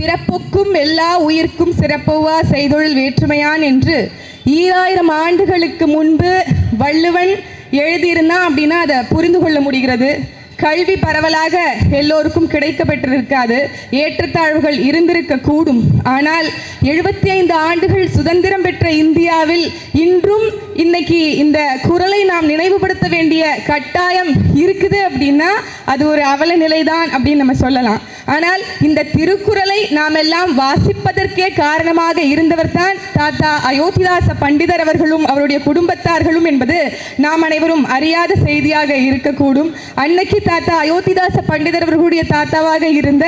பிறப்புக்கும் எல்லா உயிர்க்கும் சிறப்புவா செய்தொழில் வேற்றுமையான் என்று ஈராயிரம் ஆண்டுகளுக்கு முன்பு வள்ளுவன் எழுதியிருந்தான் அப்படின்னா அதை புரிந்து கொள்ள முடிகிறது. கல்வி பரவலாக எல்லோருக்கும் கிடைக்கப்பட்டிருக்காது. ஏற்றத்தாழ்வுகள் இருந்திருக்க கூடும் ஆனால் எழுபத்தி ஐந்து ஆண்டுகள் சுதந்திரம் பெற்ற இந்தியாவில் இன்றும் இன்னைக்கு இந்த குரலை நாம் நினைவுபடுத்த வேண்டிய கட்டாயம் இருக்குது அப்படின்னா அது ஒரு அவல நிலைதான் அப்படின்னு நம்ம சொல்லலாம். ஆனால் இந்த திருக்குறளை நாம் எல்லாம் வாசிப்பதற்கே காரணமாக இருந்தவர் தான் தாத்தா அயோத்திதாச பண்டிதர் அவர்களும் அவருடைய குடும்பத்தார்களும் என்பது நாம் அனைவரும் அறியாத செய்தியாக இருக்கக்கூடும். அன்னைக்கு தாத்தா அயோத்திதாச பண்டிதர் அவர்களுடைய தாத்தாவாக இருந்த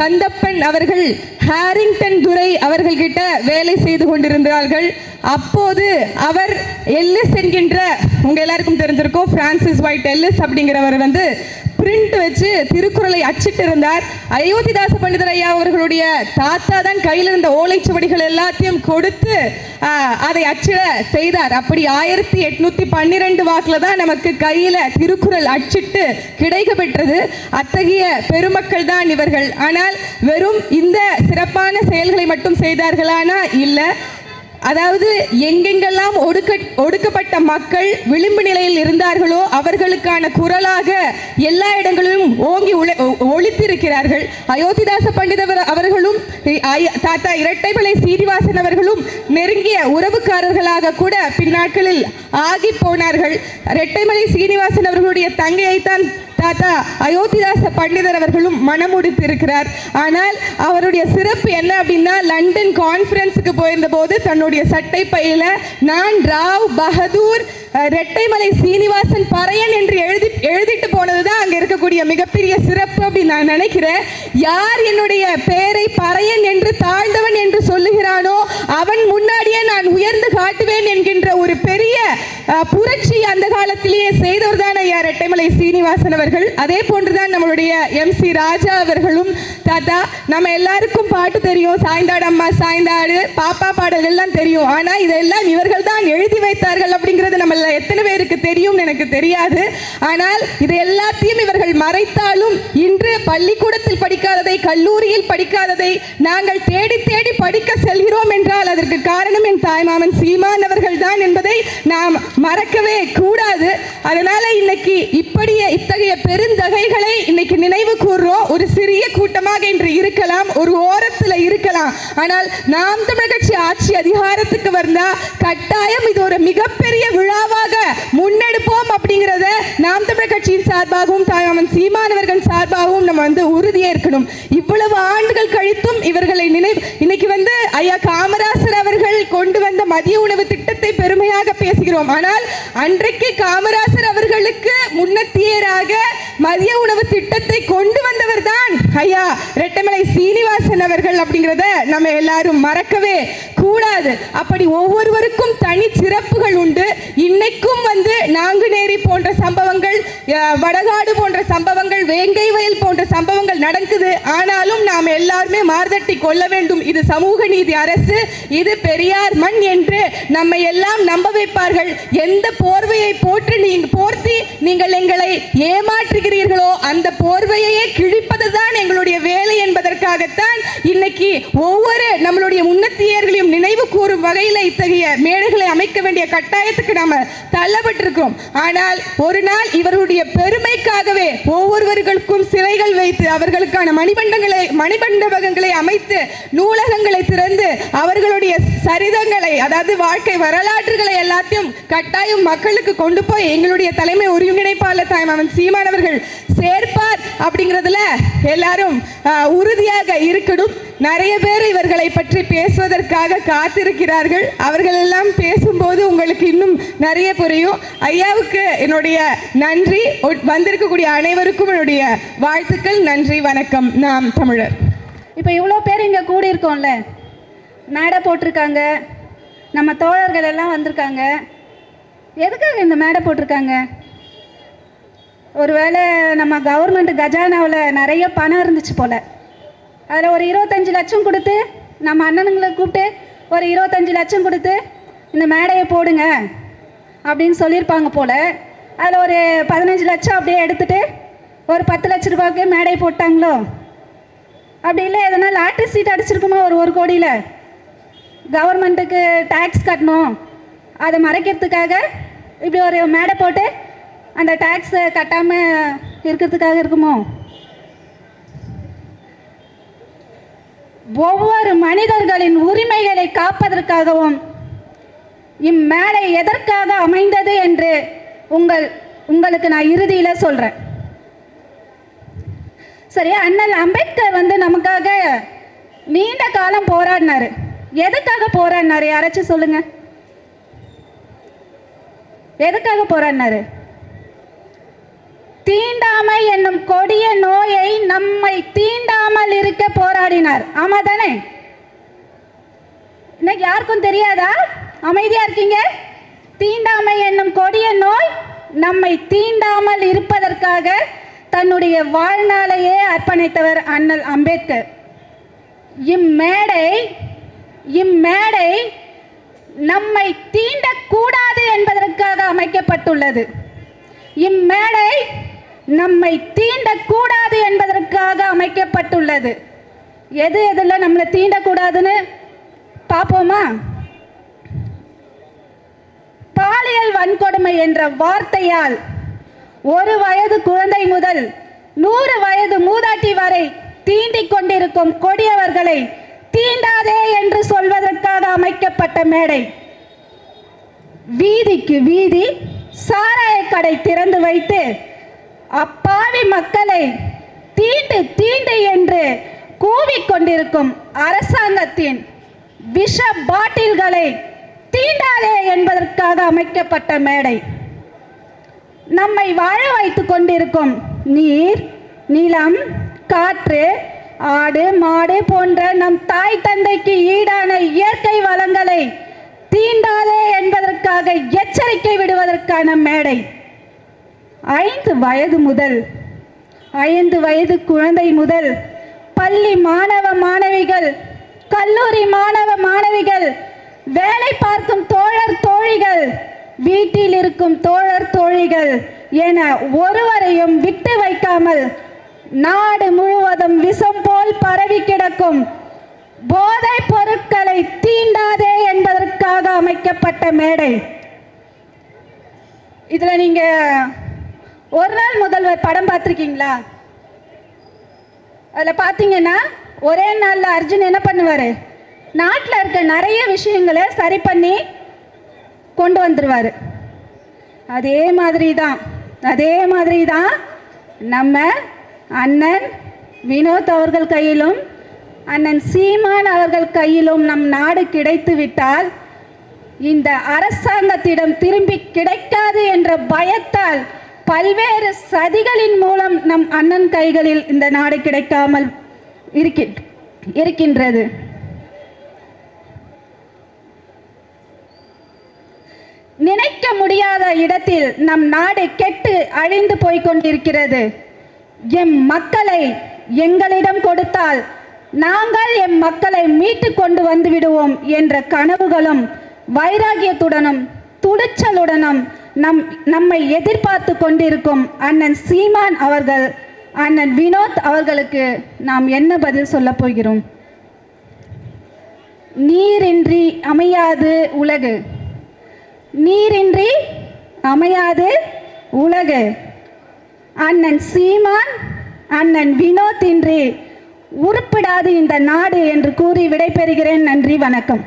கந்தப்பன் அவர்கள் ஹாரிங்டன் துரை அவர்கள்கிட்ட வேலை செய்து கொண்டிருந்தார்கள். அப்போது அவர் எல்லிஸ் என்கின்ற உங்கள் எல்லாருக்கும் தெரிஞ்சிருக்கும் ஃப்ரான்சிஸ் ஒயிட் எல்லிஸ் அப்படிங்கிறவர் வந்து பிரிண்ட் வச்சு திருக்குறளை அச்சிட்டு இருந்தார். அயோத்திதாச பண்டிதர் ஐயா அவர்களுடைய தாத்தா தான் கையில் இருந்த ஓலைச்சுவடிகள் எல்லாத்தையும் கொடுத்து அதை அச்சிட செய்தார். அப்படி ஆயிரத்தி எட்நூத்தி பன்னிரெண்டு வாக்கில் தான் நமக்கு கையில் திருக்குறள் அச்சிட்டு கிடைக்க பெற்றது. அத்தகைய பெருமக்கள் தான் இவர்கள். ஆனால் வெறும் இந்த சிறப்பான செயல்களை மட்டும் செய்தார்களானா? இல்லை. அதாவது எங்கெங்கெல்லாம் ஒடுக்க ஒடுக்கப்பட்ட மக்கள் விளிம்பு நிலையில் இருந்தார்களோ அவர்களுக்கான குரலாக எல்லா இடங்களிலும் ஓங்கி ஒழித்திருக்கிறார்கள் ஒ- அயோத்திதாச பண்டிதவர் அவர்களும் தாத்தா இரட்டைமலை சீனிவாசன் அவர்களும் நெருங்கிய உறவுக்காரர்களாக கூட பின்னாட்களில் ஆகி போனார்கள். இரட்டைமலை சீனிவாசன் அவர்களுடைய தங்கையைத்தான் தாத்தா அயோத்திதாச பண்டிதர் அவர்களும் மனமுடித்திருக்கிறார். ஆனால் அவருடைய சிறப்பு என்ன அப்படின்னா லண்டன் கான்ஃபரன்ஸுக்கு போயிருந்த போது தன்னுடைய சட்டை பையில நான் ராவ் பகதூர் ரெட்டைமலை சீனிவாசன் பறையன் என்று எழுதி எழுதிட்டு போனது தான் அங்கே இருக்கக்கூடிய மிகப்பெரிய சிறப்பு அப்படின்னு நான் நினைக்கிறேன். யார் என்னுடைய பெயரை பறையன் என்று தாழ்ந்தவன் என்று சொல்லுகிறானோ அவன் முன்னாடியே நான் உயர்ந்து காட்டுவேன் என்கின்ற ஒரு பெரிய புரட்சி அந்த காலத்திலேயே செய்தவர் தான் ஐயா ரெட்டைமலை சீனிவாசன் அவர்கள். அதே போன்றுதான் நம்மளுடைய எம் சி ராஜா அவர்களும் தாத்தா நம்ம எல்லாருக்கும் பாட்டு தெரியும். சாய்ந்தாடு அம்மா சாய்ந்தாடு பாப்பா பாடல் எல்லாம் தெரியும். ஆனால் இதெல்லாம் இவர்கள் தான் எழுதி வைத்தார்கள் அப்படிங்கிறது நம்ம எத்தனை பேருக்கு தெரியும் எனக்கு தெரியாது. ஆனால் இது எல்லாத்தையும் இவர்கள் மறைத்தாலும் இன்று பள்ளிக்கூடத்தில் படிக்காததை கல்லூரியில் படிக்காததை நாங்கள் தேடி தேடி படிக்க செல்கிறோம் என்றால் அதற்கு காரணம் என் தாய்மாமன் சீமான் அவர்கள் தான் என்பதை நாம் மறக்கவே கூடாது. அதனால இன்னைக்கு இப்படிய இத்தகைய பெருந்தகைகளை இன்னைக்கு நினைவு கூறுறோம் ஒரு சிறிய கூட்டமாக இன்று இருக்கலாம் ஒரு ஓரத்துல இருக்கலாம். ஆனால் நாம் தமிழர் கட்சி ஆட்சி அதிகாரத்துக்கு வந்தா கட்டாயம் இது ஒரு மிகப்பெரிய விழாவாக முன்னெடுப்போம் அப்படிங்கிறத நாம் தமிழர் கட்சியின் சார்பாகவும் தாயாமன் சீமானவர்கள் சார்பாகவும் நம்ம வந்து உறுதியே இருக்கணும். இவ்வளவு ஆண்டுகள் கழித்தும் இவர்களை நினைவு இன்னைக்கு வந்து ஐயா காமராசர் அவர்கள் கொண்டு வந்த மதிய உணவு பெருமையாக பேசுகிறோம். ஆனால் அன்றைக்கு காமராசர் அவர்களுக்கு முன்னத்தியராக மதிய உணவு திட்டத்தை கொண்டு வந்தவர் தான் ஐயா ரெட்டமலை சீனிவாசன் அவர்கள் அப்படிங்கிறத நம்ம எல்லாரும் மறக்கவே கூடாது. அப்படி ஒவ்வொருவருக்கும் தனி சிறப்புகள் உண்டு. இன்னைக்கும் வந்து நாங்குநேரி போன்ற சம்பவங்கள் வடகாடு போன்ற சம்பவங்கள் வேங்கை வயல் போன்ற சம்பவங்கள் நடக்குது. ஆனாலும் நாம் எல்லாருமே மார்தட்டி கொள்ள வேண்டும். இது சமூக நீதி அரசு இது பெரியார் மண் என்று நம்மை எல்லாம் நம்ப வைப்பார்கள். எந்த போர்வையை போற்று நீங்க போர்த்தி நீங்க நீங்கள் எங்களை ஏமாற்றுகிறீர்களோ அந்த போர்வையையே கிழிப்பதுதான் எங்களுடைய வேலை என்பதற்காகத்தான் இன்னைக்கு ஒவ்வொரு நம்மளுடைய முன்னத்தியர்களையும் நினைவு கூறும் வகையில் இத்தகைய மேடைகளை அமைக்க வேண்டிய கட்டாயத்துக்கு நாம தள்ளப்பட்டிருக்கிறோம். ஆனால் ஒரு நாள் இவர்களுடைய பெருமைக்காகவே ஒவ்வொருவர்களுக்கும் சிலைகள் வைத்து அவர்களுக்கான மணிமண்டங்களை மணிமண்டபங்களை அமைத்து நூலகங்களை திறந்து அதாவது வாழ்க்கை வரலாற்றுகளை எல்லாத்தையும் கட்டாயம் மக்களுக்கு கொண்டு போய் எங்களுடைய தலைமை ஒருங்கிணைப்பாளர் தாய்மாமன் சீமானவர்கள் சேர்ப்பார் அப்படிங்கிறதுல எல்லாரும் ஆஹ், உறுதியாக இருக்கணும். நிறைய பேர் இவர்களை பற்றி பேசுவதற்காக காத்திருக்கிறார்கள். அவர்கள் எல்லாம் பேசும்போது உங்களுக்கு இன்னும் நிறைய புரியும். ஐயாவுக்கு என்னுடைய நன்றி. ஒட்- வந்திருக்கக்கூடிய அனைவருக்கும் என்னுடைய வாழ்த்துக்கள். நன்றி வணக்கம். நாம் தமிழர். இப்போ இவ்வளோ பேர் இங்கே கூடி இருக்கோம்ல மேடை போட்டிருக்காங்க. நம்ம தோழர்கள் எல்லாம் வந்திருக்காங்க. எதுக்காக இந்த மேடை போட்டிருக்காங்க? ஒருவேளை நம்ம கவர்மெண்ட் கஜானாவில் நிறைய பணம் இருந்துச்சு போல். அதில் ஒரு இருபத்தஞ்சி லட்சம் கொடுத்து நம்ம அண்ணனுங்களை கூப்பிட்டு ஒரு இருபத்தஞ்சி லட்சம் கொடுத்து இந்த மேடையை போடுங்க அப்படின்னு சொல்லியிருப்பாங்க போல். அதில் ஒரு பதினஞ்சு லட்சம் அப்படியே எடுத்துகிட்டு ஒரு பத்து லட்ச ரூபாய்க்கு மேடையை போட்டாங்களோ? அப்படி இல்லை எதனா லாட்ரி சீட் அடிச்சிருக்குமா ஒரு ஒரு கோடியில்? கவர்மெண்ட்டுக்கு டேக்ஸ் கட்டணும். அதை மறைக்கிறதுக்காக இப்படி ஒரு மேடை போட்டு அந்த டேக்ஸை கட்டாமல் இருக்கிறதுக்காக இருக்குமோ? ஒவ்வொரு மனிதர்களின் உரிமைகளை காப்பதற்காகவும் இம்மேடை எதற்காக அமைந்தது என்று உங்கள் உங்களுக்கு நான் இறுதியில் சொல்கிறேன் சரி அண்ணல் அம்பேத்கர் வந்து நமக்காக நீண்ட காலம் போராடினார். எதுக்காக போராடினாரு யாராச்சும் சொல்லுங்க. எதுக்காக போராடினாரு தீண்டாமை என்னும் கொடிய நோயை நம்மை தீண்டாமல் இருக்க போராடினார். ஆமா தானே? இன்னைக்கு யாருக்கும் தெரியாதா? அமைதியா இருக்கீங்க? தீண்டாமை என்னும் கொடிய நோய் நம்மை தீண்டாமல் இருப்பதற்காக தன்னுடைய வாழ்நாளையே அர்ப்பணித்தவர் அண்ணல் அம்பேத்கர். இம்மேடை இம்மேடை நம்மை தீண்டக்கூடாது என்பதற்காக அமைக்கப்பட்டுள்ளது. இம்மேடை நம்மை தீண்டக்கூடாது என்பதற்காக அமைக்கப்பட்டுள்ளது. எது எதில் நம்மளை தீண்டக்கூடாதுன்னு பார்ப்போமா? பாலியல் வன்கொடுமை என்ற வார்த்தையால் ஒரு வயது குழந்தை முதல் நூறு வயது மூதாட்டி வரை தீண்டிக் கொண்டிருக்கும் கொடியவர்களை தீண்டாதே என்று சொல்வதற்காக அமைக்கப்பட்ட மேடை. வீதிக்கு வீதி சாராய கடை திறந்து வைத்து அப்பாவி மக்களை தீண்டு தீண்டு என்று கூவிக்கொண்டிருக்கும் அரசாங்கத்தின் விஷ பாட்டில்களை தீண்டாதே என்பதற்காக அமைக்கப்பட்ட மேடை. நம்மை வாழ வைத்துக் கொண்டிருக்கும் நீர் நிலம் காற்று ஆடு மாடு போன்ற நம் தாய் தந்தைக்கு ஈடான இயற்கை வளங்களை தீண்டாதே என்பதற்காக எச்சரிக்கை விடுவதற்கான மேடை. ஐந்து வயது முதல் ஐந்து வயது குழந்தை முதல் பள்ளி மாணவ மாணவிகள் கல்லூரி மாணவ மாணவிகள் வேலை பார்க்கும் தோழர் தோழிகள் வீட்டில் இருக்கும் தோழர் தோழிகள் என ஒருவரையும் விட்டு வைக்காமல் நாடு முழுவதும் விஷம் போல் பரவி கிடக்கும். போதை பொருட்களை தீண்டாதே என்பதற்காக அமைக்கப்பட்ட மேடை. இதுல நீங்க ஒரு நாள் முதல்வர் படம் பார்த்துருக்கீங்களா? அதில் பார்த்தீங்கன்னா ஒரே நாளில் அர்ஜுன் என்ன பண்ணுவார்? நாட்டில் இருக்க நிறைய விஷயங்களை சரி பண்ணி கொண்டு வந்துடுவார் அதே மாதிரி தான் அதே மாதிரி தான் நம்ம அண்ணன் வினோத் அவர்கள் கையிலும் அண்ணன் சீமான் அவர்கள் கையிலும் நம் நாடு கிடைத்து விட்டால் இந்த அரசாங்கத்திடம் திரும்பி கிடைக்காது என்ற பயத்தால் பல்வேறு சதிகளின் மூலம் நம் அண்ணன் கைகளில் இந்த நாடு கிடைக்காமல் இருக்கி இருக்கின்றது. நினைக்க முடியாத இடத்தில் நம் நாடு கெட்டு அழிந்து போய்க் கொண்டிருக்கிறது. எம் மக்களை எங்களிடம் கொடுத்தால் நாங்கள் எம் மக்களை மீட்டு கொண்டு வந்து விடுவோம் என்ற கனவுகளும் வைராகியத்துடனும் துணிச்சலுடனும் நம் நம்மை எதிர்பார்த்து கொண்டிருக்கும் அண்ணன் சீமான் அவர்கள் அண்ணன் வினோத் அவர்களுக்கு நாம் என்ன பதில் சொல்ல போகிறோம்? நீரின்றி அமையாது உலகு. நீரின்றி அமையாது உலகு. அண்ணன் சீமான் அண்ணன் வினோத் இன்றி உருப்பிடாது இந்த நாடு என்று கூறி விடைபெறுகிறேன். நன்றி வணக்கம்.